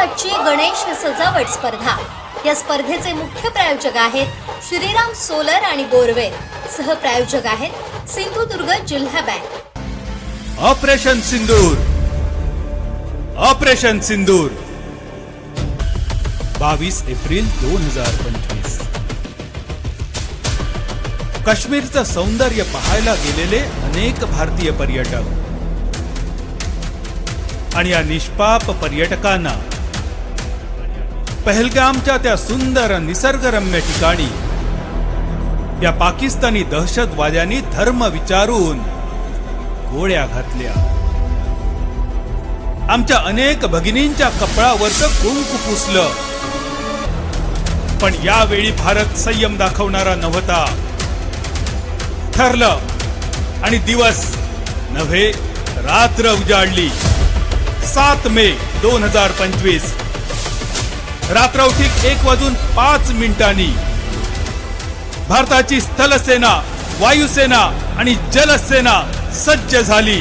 सातची गणेश सजावट स्पर्धा. या स्पर्धेचे मुख्य प्रायोजक आहेत श्रीराम सोलर आणि बोरवे. सह प्रायोजक आहेत सिंधुदुर्ग जिल्हा bank. Operation Sindoor. Operation Sindoor. बावीस एप्रिल दोन हजार पंचवीस. काश्मीरचं सौंदर्य पाहायला गेलेले अनेक भारतीय पर्यटक. आणि या निष्पाप पर्यटकांना पहलगामच्या त्या सुंदर निसर्गरम्य ठिकाणी. या पाकिस्तानी दहशतवाद्यांनी धर्म विचारून गोळ्या घातल्या. आमच्या अनेक भगिनींच्या कपळावरच कुंकू पुसलं. पण यावेळी भारत संयम दाखवणारा नव्हता. ठरलं आणि दिवस नव्हे रात्र उजाडली. सात मे दोन हजार पंचवीस. रात्रौठीक एक वाजून पाच मिनिटांनी. भारताची स्थलसेना वायुसेना आणि जलसेना सज्ज झाली.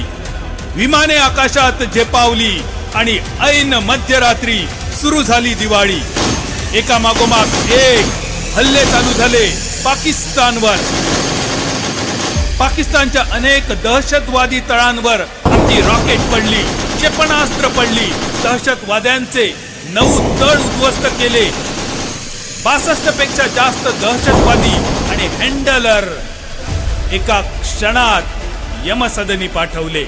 विमाने आकाशात झेपावली आणि ऐन मध्यरात्री सुरू झाली दिवाळी. एका मागोमाग एक हल्ले चालू झाले पाकिस्तानवर. पाकिस्तानच्या अनेक दहशतवादी तळांवर आमची रॉकेट पडली क्षेपणास्त्र पडली. दहशतवाद्यांचे नऊ तळ उद्ध्वस्त केले. बासष्टपेक्षा जास्त दहशतवादी आणि हँडलर एका क्षणात यमसदनी पाठवले.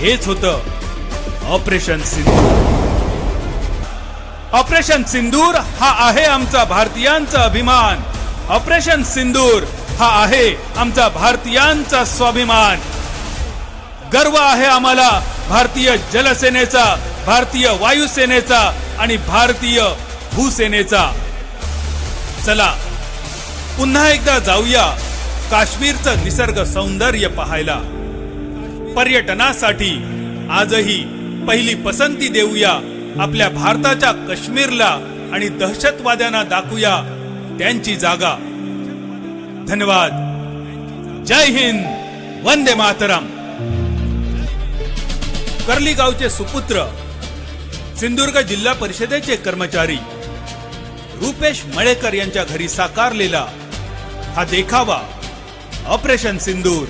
हेच होत ऑपरेशन सिंधूर ऑपरेशन सिंदूर हा आहे आमचा भारतीयांचा अभिमान. ऑपरेशन सिंदूर हा आहे आमचा भारतीयांचा स्वाभिमान. गर्व आहे आम्हाला भारतीय जलसेनेचा भारतीय वायुसेनेचा आणि भारतीय भूसेनेचा. चला पुन्हा एकदा जाऊया काश्मीरचं निसर्ग सौंदर्य पाहायला. पर्यटनासाठी आजही पहिली पसंती देऊया आपल्या भारताच्या काश्मीरला आणि दहशतवाद्यांना दाखवूया त्यांची जागा. धन्यवाद. जय हिंद. वंदे मातरम. कर्ली गावचे सुपुत्र सिंधुदुर्ग जिल्हा परिषदेचे कर्मचारी रुपेश मळेकर यांच्या घरी साकारलेला हा देखावा ऑपरेशन सिंदूर.